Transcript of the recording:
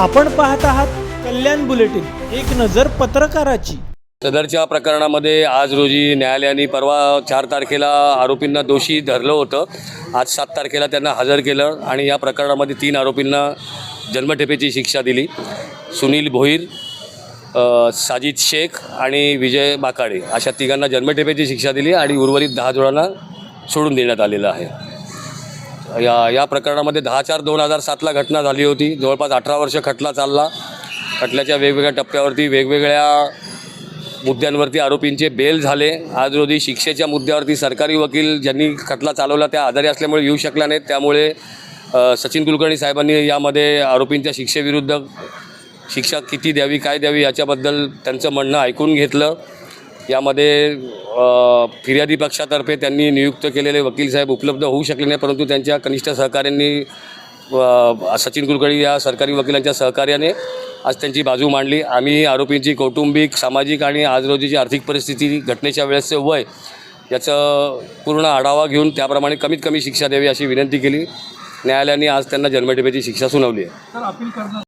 आपण पाहत आहात कल्याण बुलेटिन एक नजर पत्रकाराची. सदरच्या प्रकरणामध्ये आज रोजी न्यायालयाने परवा चार तारखेला आरोपींना दोषी धरलं होतं. आज सात तारखेला त्यांना हजर केलं आणि या प्रकरणामध्ये तीन आरोपींना जन्मठेपेची शिक्षा दिली. सुनील भोईर अ, साजिद शेख आणि विजय बाकाडे अशा तिघांना जन्मठेपेची शिक्षा दिली आणि उर्वरित दहा जणांना सोडून देण्यात आलेलं आहे. या या प्रकरणामध्ये दहा चार दोन हजार सातला घटना झाली होती. जवळपास अठरा वर्ष खटला चालला. खटल्याच्या वेगवेगळ्या टप्प्यावरती वेगवेगळ्या मुद्द्यांवरती आरोपींचे बेल झाले. आज रोजी शिक्षेच्या मुद्द्यावरती सरकारी वकील ज्यांनी खटला चालवला त्या आजारी असल्यामुळे येऊ शकल्या नाहीत. त्यामुळे सचिन कुलकर्णी साहेबांनी यामध्ये आरोपींच्या शिक्षेविरुद्ध शिक्षा किती द्यावी काय द्यावी याच्याबद्दल त्यांचं म्हणणं ऐकून घेतलं. यामध्ये फिर्यादी पक्षातर्फे त्यांनी नियुक्त केलेले वकील साहेब उपलब्ध होऊ शकले नाही परंतु त्यांच्या कनिष्ठ सहकाऱ्यांनी सचिन कुलकर्णी या सरकारी वकिलांच्या सहकार्याने आज त्यांची बाजू मांडली. आम्ही आरोपींची कौटुंबिक सामाजिक आणि आज रोजीची आर्थिक परिस्थिती घटनेच्या वेळेसचे वय याचं पूर्ण आढावा घेऊन त्याप्रमाणे कमीत कमी शिक्षा द्यावी अशी विनंती केली. न्यायालयाने आज त्यांना जन्मठेपेची शिक्षा सुनावली आहे.